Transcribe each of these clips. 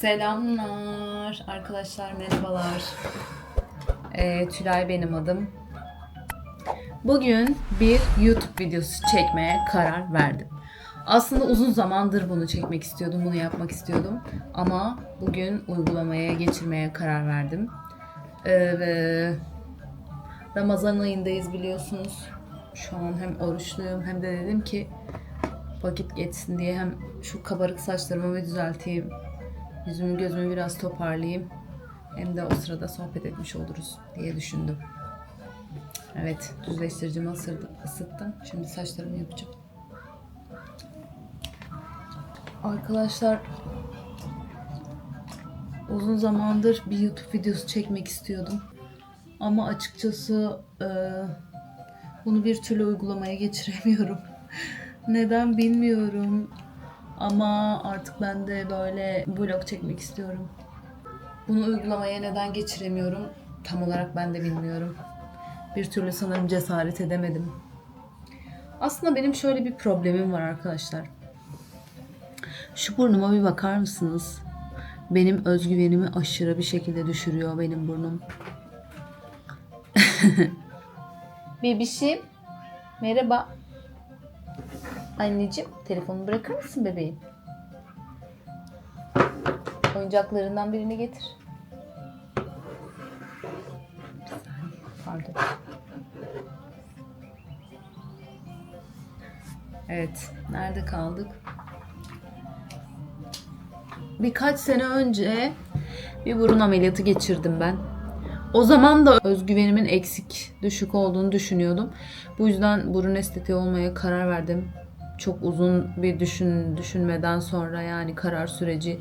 Selamlar arkadaşlar merhabalar. Ee, Tülay benim adım. Bugün bir YouTube videosu çekmeye karar verdim. Aslında uzun zamandır bunu çekmek istiyordum, bunu yapmak istiyordum. Ama bugün uygulamaya geçirmeye karar verdim. Ee, Ramazan ayındayız biliyorsunuz. Şu an hem oruçluyum hem de dedim ki vakit geçsin diye hem şu kabarık saçlarımı bir düzelteyim. Yüzümü gözümü biraz toparlayayım. Hem de o sırada sohbet etmiş oluruz diye düşündüm. Evet, düzleştiricimi ısırdım, ısıttım. Şimdi saçlarımı yapacağım. Arkadaşlar uzun zamandır bir YouTube videosu çekmek istiyordum. Ama açıkçası e, bunu bir türlü uygulamaya geçiremiyorum. Neden bilmiyorum. Ama artık ben de böyle vlog çekmek istiyorum. Bunu uygulamaya neden geçiremiyorum tam olarak ben de bilmiyorum. Bir türlü sanırım cesaret edemedim. Aslında benim şöyle bir problemim var arkadaşlar. Şu burnuma bir bakar mısınız? Benim özgüvenimi aşırı bir şekilde düşürüyor benim burnum. Bebişim. Merhaba. Anneciğim telefonu bırakır mısın bebeğim? Oyuncaklarından birini getir. Pardon. Evet. Nerede kaldık? Birkaç sene önce bir burun ameliyatı geçirdim ben. O zaman da özgüvenimin eksik, düşük olduğunu düşünüyordum. Bu yüzden burun estetiği olmaya karar verdim. Çok uzun bir düşün düşünmeden sonra yani karar süreci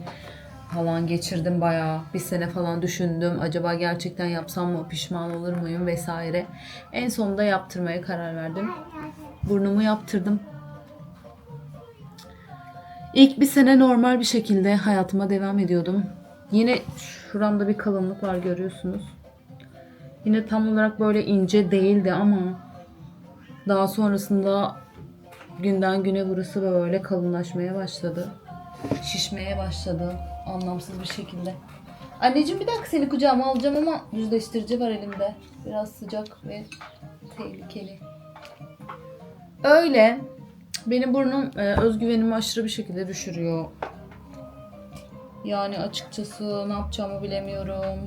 falan geçirdim bayağı. Bir sene falan düşündüm. Acaba gerçekten yapsam mı pişman olur muyum vesaire. En sonunda yaptırmaya karar verdim. Burnumu yaptırdım. İlk bir sene normal bir şekilde hayatıma devam ediyordum. Yine şuramda bir kalınlık var görüyorsunuz. Yine tam olarak böyle ince değildi ama daha sonrasında günden güne burası böyle kalınlaşmaya başladı. Şişmeye başladı anlamsız bir şekilde. Anneciğim bir dakika seni kucağıma alacağım ama düzleştirici var elimde. Biraz sıcak ve tehlikeli. Öyle. Benim burnum e, özgüvenimi aşırı bir şekilde düşürüyor. Yani açıkçası ne yapacağımı bilemiyorum.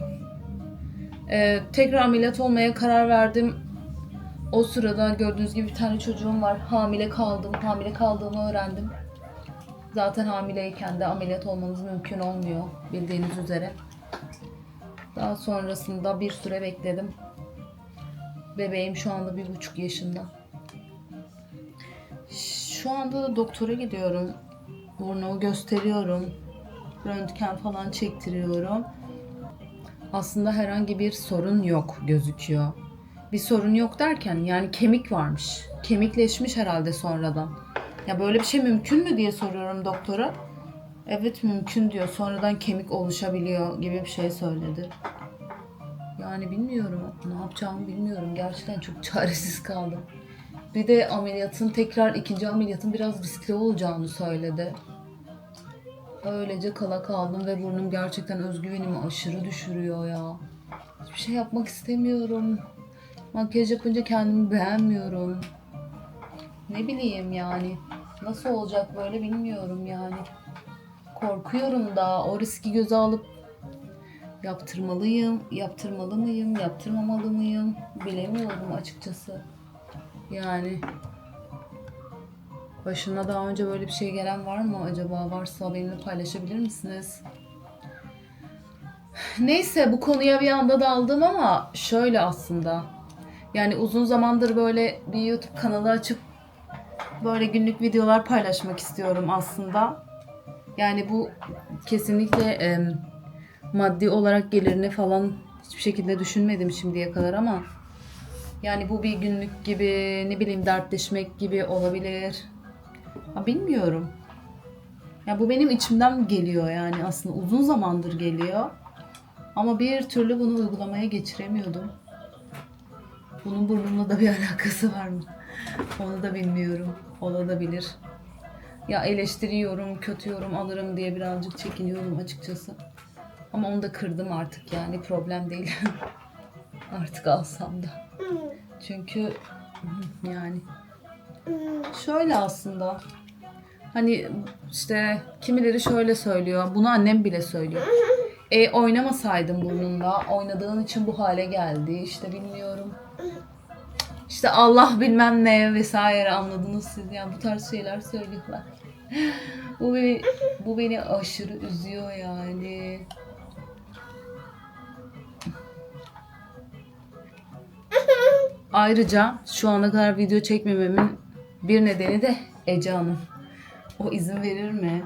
E, tekrar ameliyat olmaya karar verdim. O sırada gördüğünüz gibi bir tane çocuğum var. Hamile kaldım. Hamile kaldığımı öğrendim. Zaten hamileyken de ameliyat olmanız mümkün olmuyor bildiğiniz üzere. Daha sonrasında bir süre bekledim. Bebeğim şu anda bir buçuk yaşında. Şu anda da doktora gidiyorum. Burnumu gösteriyorum. Röntgen falan çektiriyorum. Aslında herhangi bir sorun yok gözüküyor. Bir sorun yok derken yani kemik varmış. Kemikleşmiş herhalde sonradan. Ya böyle bir şey mümkün mü diye soruyorum doktora. Evet mümkün diyor. Sonradan kemik oluşabiliyor gibi bir şey söyledi. Yani bilmiyorum. Ne yapacağımı bilmiyorum. Gerçekten çok çaresiz kaldım. Bir de ameliyatın tekrar ikinci ameliyatın biraz riskli olacağını söyledi. Öylece kala kaldım ve burnum gerçekten özgüvenimi aşırı düşürüyor ya. Hiçbir şey yapmak istemiyorum. Makyaj yapınca kendimi beğenmiyorum. Ne bileyim yani. Nasıl olacak böyle bilmiyorum yani. Korkuyorum da o riski göze alıp yaptırmalıyım, yaptırmalı mıyım, yaptırmamalı mıyım bilemiyorum açıkçası. Yani başına daha önce böyle bir şey gelen var mı acaba? Varsa benimle paylaşabilir misiniz? Neyse bu konuya bir anda daldım ama şöyle aslında. Yani uzun zamandır böyle bir YouTube kanalı açıp böyle günlük videolar paylaşmak istiyorum aslında. Yani bu kesinlikle e, maddi olarak gelirini falan hiçbir şekilde düşünmedim şimdiye kadar ama yani bu bir günlük gibi ne bileyim dertleşmek gibi olabilir. Ha, bilmiyorum. Ya bu benim içimden geliyor yani aslında uzun zamandır geliyor. Ama bir türlü bunu uygulamaya geçiremiyordum. Bunun burnumla da bir alakası var mı? Onu da bilmiyorum. Olabilir. Ya eleştiriyorum, kötü yorum alırım diye birazcık çekiniyorum açıkçası. Ama onu da kırdım artık yani problem değil. artık alsam da. Çünkü yani şöyle aslında hani işte kimileri şöyle söylüyor. Bunu annem bile söylüyor. E oynamasaydın burnunda. Oynadığın için bu hale geldi. İşte bilmiyorum. İşte Allah bilmem ne vesaire anladınız siz. Yani bu tarz şeyler söylüyorlar. bu beni, bu beni aşırı üzüyor yani. Ayrıca şu ana kadar video çekmememin bir nedeni de Ece Hanım. O izin verir mi?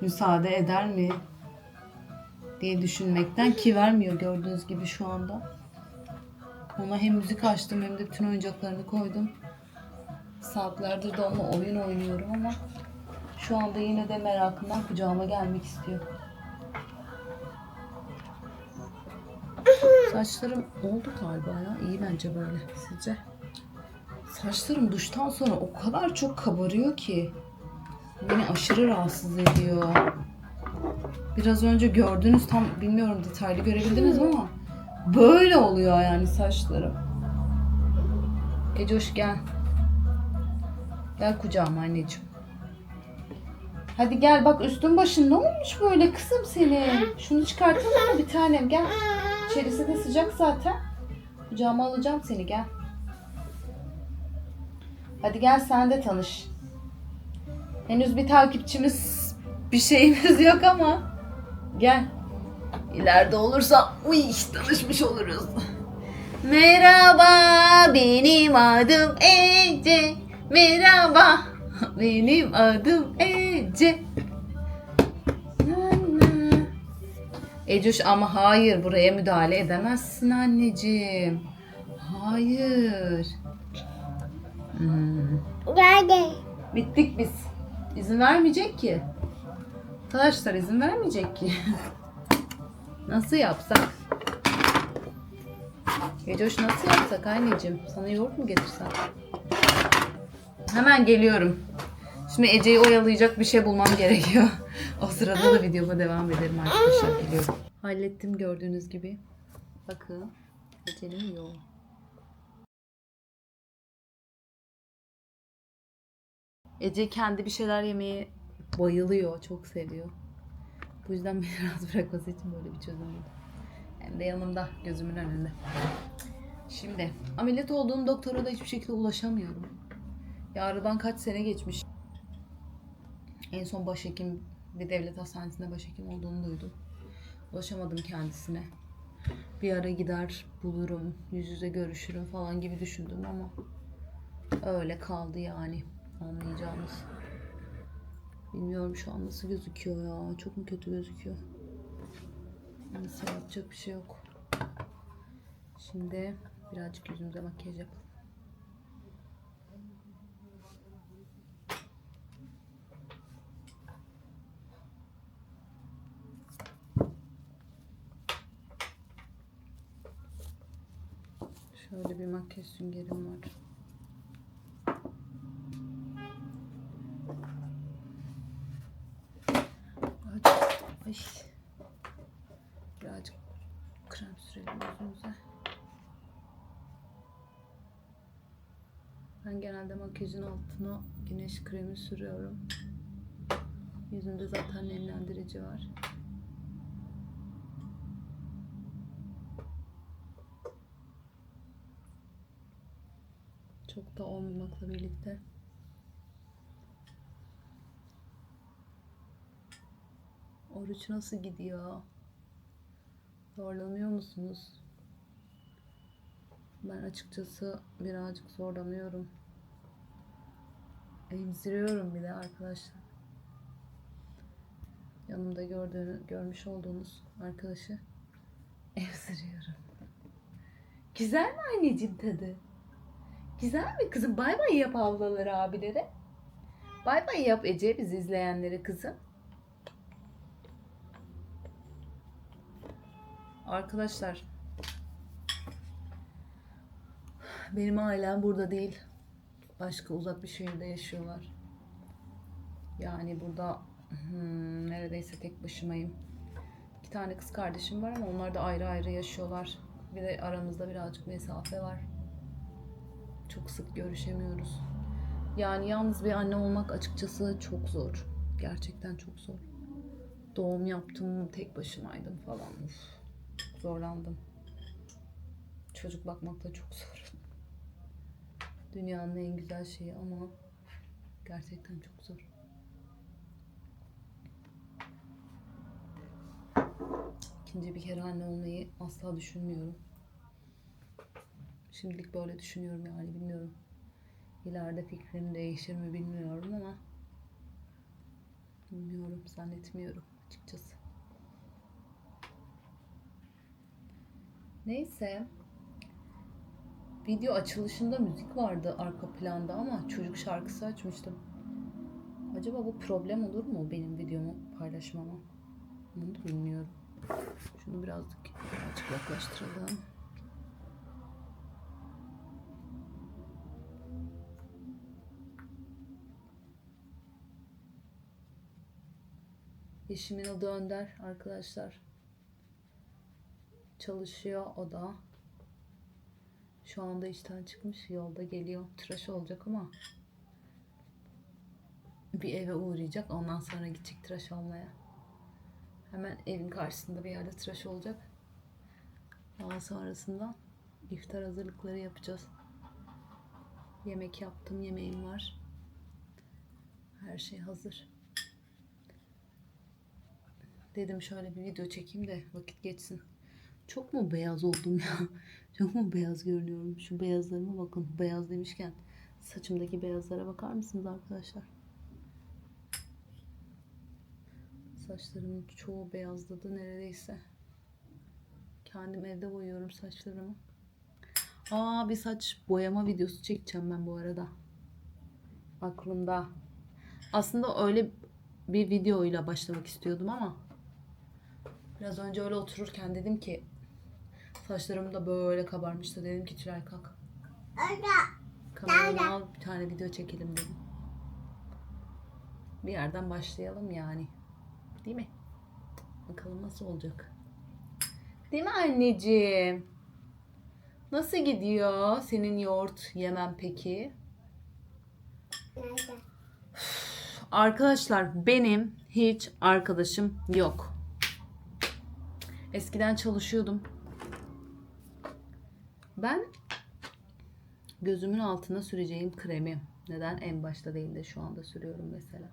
Müsaade eder mi? diye düşünmekten ki vermiyor gördüğünüz gibi şu anda. Ona hem müzik açtım hem de bütün oyuncaklarını koydum. Saatlerdir de onunla oyun oynuyorum ama şu anda yine de merakından kucağıma gelmek istiyor. Saçlarım oldu galiba ya. İyi bence böyle sizce. Saçlarım duştan sonra o kadar çok kabarıyor ki. Beni aşırı rahatsız ediyor. Biraz önce gördünüz tam bilmiyorum detaylı görebildiniz ama böyle oluyor yani saçlarım. Ecoş gel. Gel kucağıma anneciğim. Hadi gel bak üstün başın ne olmuş böyle kızım senin? Şunu çıkartalım mı bir tanem gel. İçerisi de sıcak zaten. Kucağıma alacağım seni gel. Hadi gel sen de tanış. Henüz bir takipçimiz bir şeyimiz yok ama gel. İleride olursa uy tanışmış oluruz. Merhaba benim adım Ece. Merhaba benim adım Ece. Ecuş ama hayır buraya müdahale edemezsin anneciğim. Hayır. Hmm. Bittik biz. İzin vermeyecek ki. Arkadaşlar izin vermeyecek ki. Nasıl yapsak? Gecehoş nasıl yapsak anneciğim? Sana yoğurt mu getirsem? Hemen geliyorum. Şimdi Ece'yi oyalayacak bir şey bulmam gerekiyor. o sırada da videoma devam ederim arkadaşlar. Geliyorum. Hallettim gördüğünüz gibi. Bakın. Ece'nin yoğu. Ece kendi bir şeyler yemeye bayılıyor. Çok seviyor. Bu yüzden beni rahat bırakması için böyle bir çözüm buldum. Hem de yanımda, gözümün önünde. Şimdi ameliyat olduğum doktora da hiçbir şekilde ulaşamıyorum. Ya kaç sene geçmiş. En son başhekim bir devlet hastanesinde başhekim olduğunu duydum. Ulaşamadım kendisine. Bir ara gider bulurum, yüz yüze görüşürüm falan gibi düşündüm ama öyle kaldı yani anlayacağınız. Bilmiyorum şu an nasıl gözüküyor ya. Çok mu kötü gözüküyor? Neyse yapacak bir şey yok. Şimdi birazcık yüzümüze makyaj yapalım. Şöyle bir makyaj süngerim var. Birazcık, ay. Birazcık krem sürelim yüzümüze. Ben genelde makyajın altına güneş kremi sürüyorum. Yüzümde zaten nemlendirici var. Çok da olmamakla birlikte Oruç nasıl gidiyor? Zorlanıyor musunuz? Ben açıkçası birazcık zorlanıyorum. Emziriyorum bile arkadaşlar. Yanımda gördüğünü, görmüş olduğunuz arkadaşı emziriyorum. Güzel mi anneciğim tadı? Güzel mi kızım? Bay bay yap ablaları abilere. Bay bay yap Ece bizi izleyenlere kızım. Arkadaşlar benim ailem burada değil. Başka uzak bir şehirde yaşıyorlar. Yani burada hmm, neredeyse tek başımayım. İki tane kız kardeşim var ama onlar da ayrı ayrı yaşıyorlar. Bir de aramızda birazcık mesafe var. Çok sık görüşemiyoruz. Yani yalnız bir anne olmak açıkçası çok zor. Gerçekten çok zor. Doğum yaptım, tek başımaydım falan. Uf, zorlandım. Çocuk bakmak da çok zor. Dünyanın en güzel şeyi ama gerçekten çok zor. İkinci bir kere anne olmayı asla düşünmüyorum. Şimdilik böyle düşünüyorum yani bilmiyorum. İleride fikrim değişir mi bilmiyorum ama bilmiyorum zannetmiyorum açıkçası. Neyse. Video açılışında müzik vardı arka planda ama çocuk şarkısı açmıştım. Acaba bu problem olur mu benim videomu paylaşmama? Bunu da bilmiyorum. Şunu birazcık birazcık yaklaştıralım. Eşimin adı Önder arkadaşlar. Çalışıyor o da. Şu anda işten çıkmış yolda geliyor. Tıraş olacak ama bir eve uğrayacak. Ondan sonra gidecek tıraş olmaya. Hemen evin karşısında bir yerde tıraş olacak. Daha sonrasında iftar hazırlıkları yapacağız. Yemek yaptım, yemeğim var. Her şey hazır. Dedim şöyle bir video çekeyim de vakit geçsin. Çok mu beyaz oldum ya? Çok mu beyaz görünüyorum? Şu beyazlarıma bakın. Beyaz demişken saçımdaki beyazlara bakar mısınız arkadaşlar? Saçlarımın çoğu beyazladı neredeyse. Kendim evde boyuyorum saçlarımı. Aa bir saç boyama videosu çekeceğim ben bu arada. Aklımda. Aslında öyle bir videoyla başlamak istiyordum ama biraz önce öyle otururken dedim ki saçlarım da böyle kabarmıştı. Dedim ki Tülay kalk. Kameramı al bir tane video çekelim dedim. Bir yerden başlayalım yani. Değil mi? Bakalım nasıl olacak. Değil mi anneciğim? Nasıl gidiyor senin yoğurt yemen peki? Arkadaşlar benim hiç arkadaşım yok. Eskiden çalışıyordum. Ben gözümün altına süreceğim kremi neden en başta değil de şu anda sürüyorum mesela.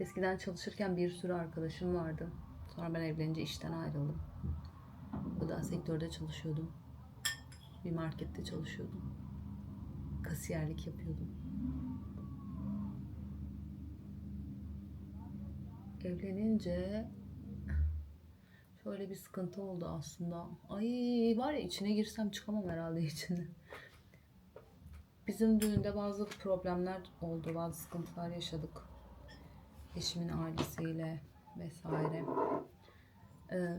Eskiden çalışırken bir sürü arkadaşım vardı. Sonra ben evlenince işten ayrıldım. Gıda sektörde çalışıyordum. Bir markette çalışıyordum. Kasiyerlik yapıyordum. Evlenince şöyle bir sıkıntı oldu aslında. Ay var ya içine girsem çıkamam herhalde içinde. Bizim düğünde bazı problemler oldu, bazı sıkıntılar yaşadık. Eşimin ailesiyle vesaire. Ee,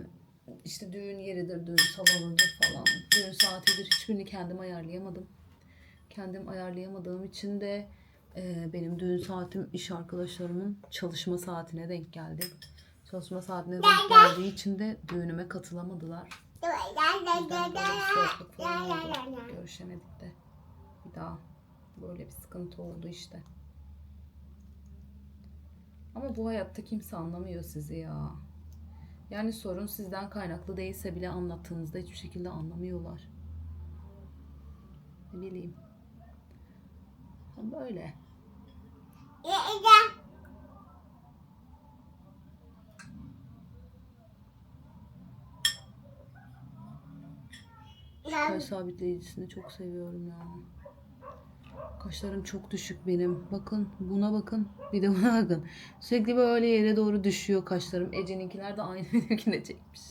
işte düğün yeridir, düğün salonudur falan. Düğün saatidir hiçbirini kendim ayarlayamadım. Kendim ayarlayamadığım için de e, benim düğün saatim iş arkadaşlarımın çalışma saatine denk geldi. Çalışma saatine denk geldiği için de düğünüme katılamadılar. Bizden böyle bir soğukluk falan oldu. Görüşemedik de. Bir daha böyle bir sıkıntı oldu işte. Ama bu hayatta kimse anlamıyor sizi ya. Yani sorun sizden kaynaklı değilse bile anlattığınızda hiçbir şekilde anlamıyorlar. Ne bileyim. Böyle. Kaş sabitleyicisini çok seviyorum ya. Kaşlarım çok düşük benim. Bakın buna bakın. Bir de buna bakın. Sürekli böyle yere doğru düşüyor kaşlarım. Ece'ninkiler de aynı benimkine çekmiş.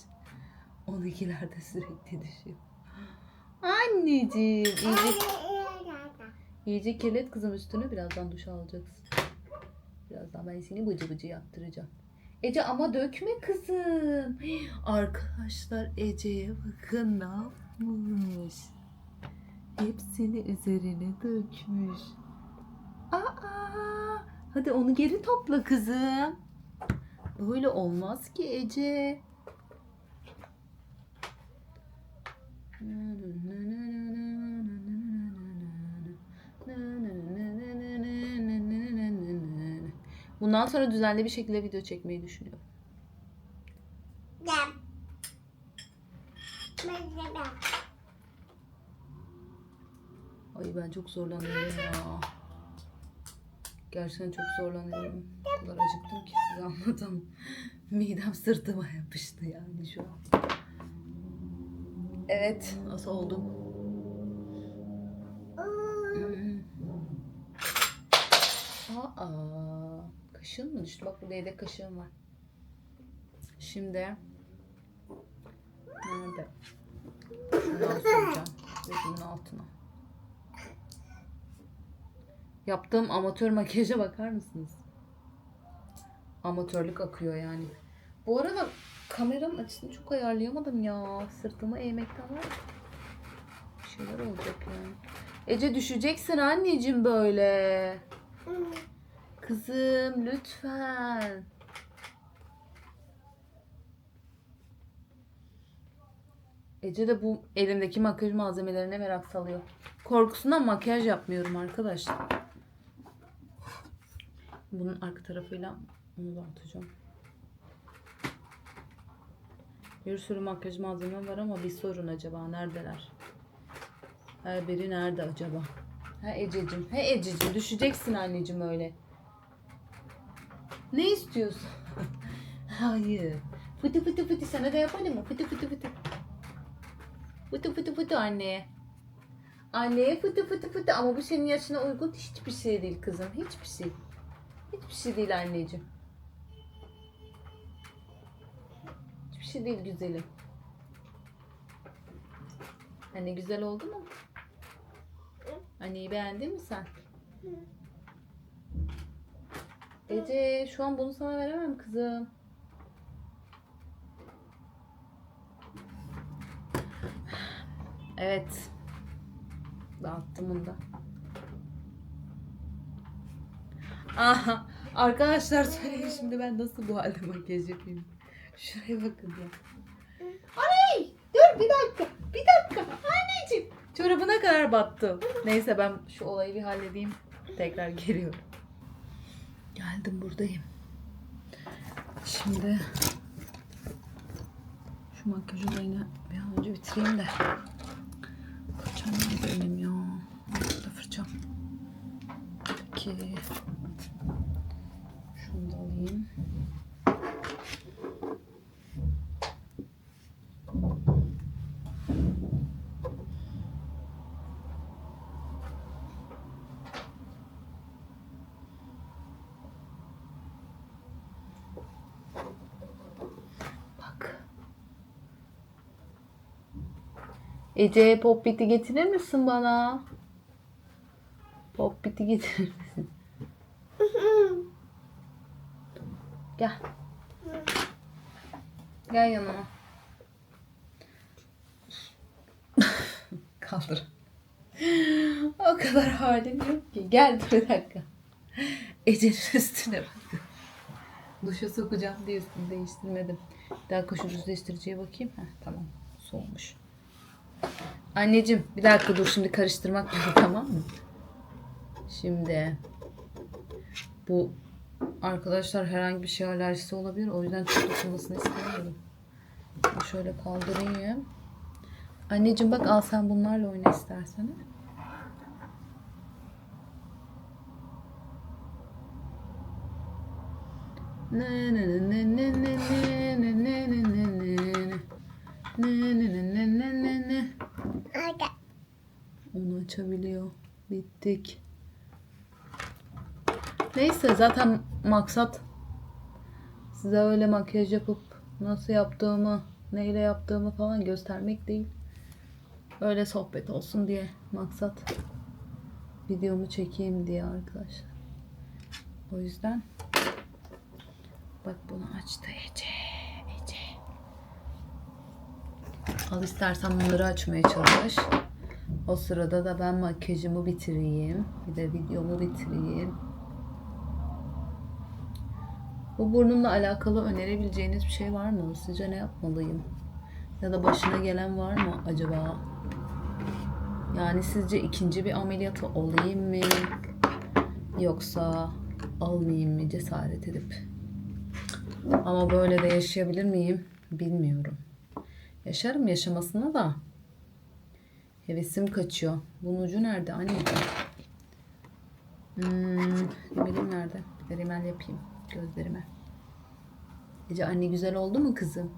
Onunkiler de sürekli düşüyor. Anneciğim. iyice, iyice kirlet kızım üstünü. Birazdan duş alacaksın. Birazdan ben seni bıcı bıcı yaptıracağım. Ece ama dökme kızım. Arkadaşlar Ece'ye bakın ne yapmış. Hepsini üzerine dökmüş. Aa, Hadi onu geri topla kızım. Böyle olmaz ki Ece. Bundan sonra düzenli bir şekilde video çekmeyi düşünüyorum. Gel. Mesela. Ay ben çok zorlanıyorum ya. Gerçekten çok zorlanıyorum. O kadar acıktım ki size anlatamam. Midem sırtıma yapıştı yani şu an. Evet, nasıl oldum? Aa, kaşığın mı düştü? Bak burada yedek kaşığım var. Şimdi nerede? Şundan süreceğim gözümün altına. Yaptığım amatör makyaja bakar mısınız? Amatörlük akıyor yani. Bu arada kameranın açısını çok ayarlayamadım ya. Sırtımı eğmekten var. Bir şeyler olacak yani. Ece düşeceksin anneciğim böyle. Kızım lütfen. Ece de bu elimdeki makyaj malzemelerine merak salıyor. Korkusundan makyaj yapmıyorum arkadaşlar. Bunun arka tarafıyla onu da atacağım. Bir sürü makyaj malzemem var ama bir sorun acaba neredeler? Her biri nerede acaba? Ha Ececiğim, ha Ececiğim düşeceksin anneciğim öyle. Ne istiyorsun? Hayır. Fıtı fıtı fıtı sana da yapalım mı? Fıtı fıtı fıtı. Fıtı fıtı fıtı anneye. Anneye fıtı fıtı fıtı ama bu senin yaşına uygun hiçbir şey değil kızım. Hiçbir şey. Hiçbir şey değil anneciğim. Hiçbir şey değil güzelim. Anne güzel oldu mu? Anneyi beğendin mi sen? Ece şu an bunu sana veremem kızım. Evet. Dağıttım bunu da. Aha. Arkadaşlar söyleyin şimdi ben nasıl bu halde makyaj yapayım. Şuraya bakın ya. Aney! Dur bir dakika. Bir dakika. Anneciğim. Çorabına kadar battı. Neyse ben şu olayı bir halledeyim. Tekrar geliyorum. Geldim buradayım. Şimdi şu makyaj olayını bir an önce bitireyim de. Nerede benim ya? Burada fırçam. Peki. Şunu da alayım. Bak. Ece pop biti getirir misin bana? Pop biti getirir misin? Gel. Gel yanıma. Kaldır. o kadar halim yok ki. Gel dur bir dakika. Ece'nin üstüne bak. Duşa sokacağım diye üstünü değiştirmedim. Bir dakika şu düzleştiriciye bakayım. Heh, tamam. Soğumuş. Anneciğim bir dakika dur şimdi karıştırmak lazım tamam mı? Şimdi bu arkadaşlar herhangi bir şey alerjisi olabilir. O yüzden çok dokunmasını istemiyorum. Şöyle kaldırayım. Anneciğim bak al sen bunlarla oyna istersen. Ne ne ne ne ne ne ne ne ne Ne ne ne ne ne ne ne. Onu açabiliyor. Bittik. Neyse zaten maksat size öyle makyaj yapıp nasıl yaptığımı, neyle yaptığımı falan göstermek değil. Öyle sohbet olsun diye maksat videomu çekeyim diye arkadaşlar. O yüzden bak bunu açtı Ece. Ece. Al istersen bunları açmaya çalış. O sırada da ben makyajımı bitireyim. Bir de videomu bitireyim. Bu burnumla alakalı önerebileceğiniz bir şey var mı? Sizce ne yapmalıyım? Ya da başına gelen var mı acaba? Yani sizce ikinci bir ameliyatı olayım mı? Yoksa almayayım mı cesaret edip? Ama böyle de yaşayabilir miyim? Bilmiyorum. Yaşarım yaşamasına da. Hevesim kaçıyor. Bunun ucu nerede anneciğim? Hmm, rimelim nerede? Bir de rimel yapayım gözlerime. Ece anne güzel oldu mu kızım?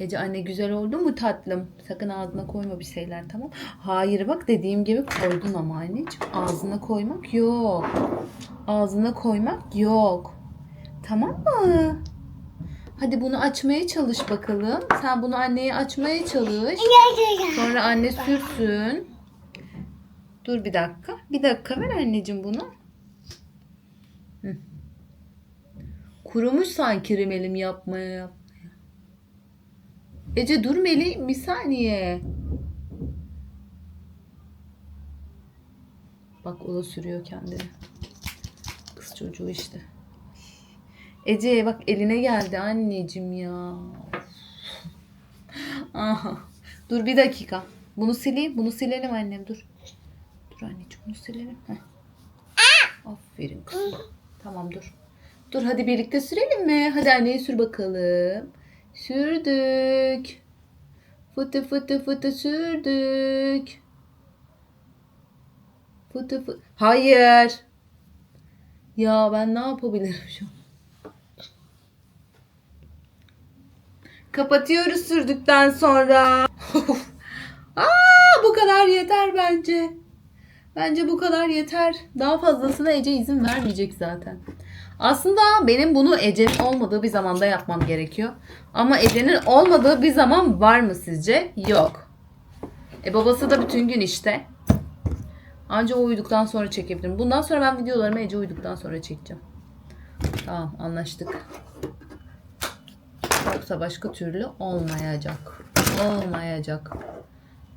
Ece anne güzel oldu mu tatlım? Sakın ağzına koyma bir şeyler tamam. Hayır bak dediğim gibi koydun ama anneciğim. Ağzına koymak yok. Ağzına koymak yok. Tamam mı? Hadi bunu açmaya çalış bakalım. Sen bunu anneye açmaya çalış. Sonra anne sürsün. Dur bir dakika. Bir dakika ver anneciğim bunu. Hı. Kurumuş sanki rimelim yapmaya yapmaya. Ece dur Melih bir saniye. Bak o da sürüyor kendini. Kız çocuğu işte. Ece bak eline geldi anneciğim ya. Aha. Dur bir dakika. Bunu sileyim. Bunu silelim annem dur. Dur anneciğim bunu silelim. Heh. Aferin kızım. Tamam dur. Dur hadi birlikte sürelim mi? Hadi anneye sür bakalım. Sürdük. Fıtı fıtı fıtı sürdük. Fıtı fıtı. Hayır. Ya ben ne yapabilirim şu an? Kapatıyoruz sürdükten sonra. Aa, bu kadar yeter bence. Bence bu kadar yeter. Daha fazlasına Ece izin vermeyecek zaten. Aslında benim bunu Ece'nin olmadığı bir zamanda yapmam gerekiyor. Ama Ece'nin olmadığı bir zaman var mı sizce? Yok. E babası da bütün gün işte. Anca uyuduktan sonra çekebilirim. Bundan sonra ben videolarımı Ece uyuduktan sonra çekeceğim. Tamam anlaştık. Yoksa başka türlü olmayacak. Olmayacak.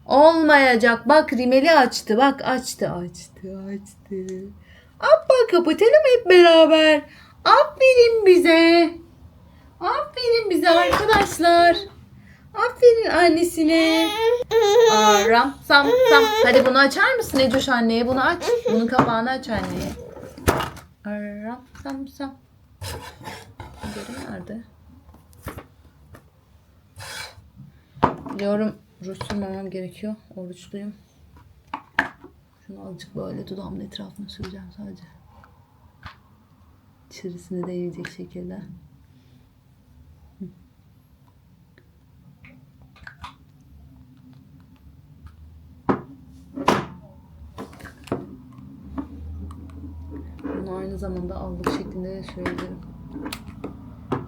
Olmayacak. Bak rimeli açtı. Bak açtı açtı açtı. Hoppa kapatalım hep beraber. Aferin bize. Aferin bize arkadaşlar. Aferin annesine. Aram sam sam. Hadi bunu açar mısın Ecoş anneye? Bunu aç. Bunun kapağını aç anneye. Aram sam sam. Geri nerede? Biliyorum ruj sürmemem gerekiyor. Oruçluyum. Şunu azıcık böyle dudağımın etrafına süreceğim sadece. İçerisine değecek şekilde. Bunu aynı zamanda allık şeklinde de sürebilirim.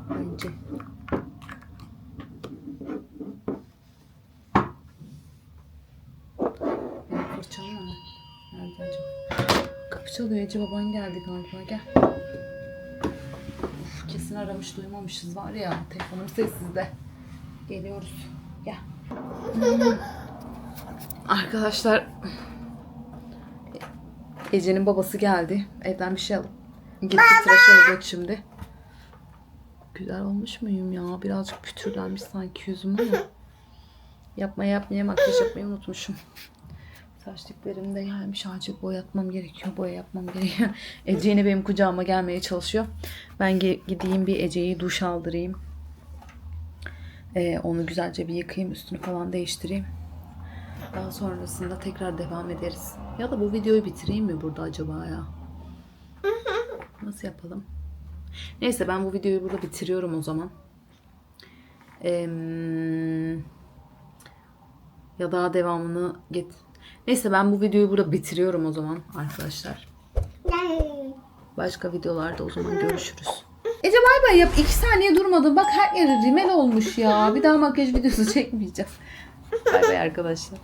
Bence. Çalıyor Ece baban geldi galiba gel. Uf, kesin aramış duymamışız var ya telefonum sessizde. Geliyoruz. Gel. Hmm. Arkadaşlar Ece'nin babası geldi. Evden bir şey alıp gitti tıraş olacak şimdi. Güzel olmuş muyum ya? Birazcık pütürlenmiş sanki yüzüm ama. Yapmaya yapmaya makyaj yapmayı unutmuşum. Saç diplerim de gelmiş. Acil boyatmam gerekiyor. Boya yapmam gerekiyor. Ece yine benim kucağıma gelmeye çalışıyor. Ben gideyim bir Ece'yi duş aldırayım. Ee, onu güzelce bir yıkayayım. Üstünü falan değiştireyim. Daha sonrasında tekrar devam ederiz. Ya da bu videoyu bitireyim mi burada acaba ya? Nasıl yapalım? Neyse ben bu videoyu burada bitiriyorum o zaman. Eee ya daha devamını get. Neyse ben bu videoyu burada bitiriyorum o zaman arkadaşlar. Başka videolarda o zaman görüşürüz. Ece bay bay yap. iki saniye durmadın. Bak her yeri rimel olmuş ya. Bir daha makyaj videosu çekmeyeceğim. bay bay arkadaşlar.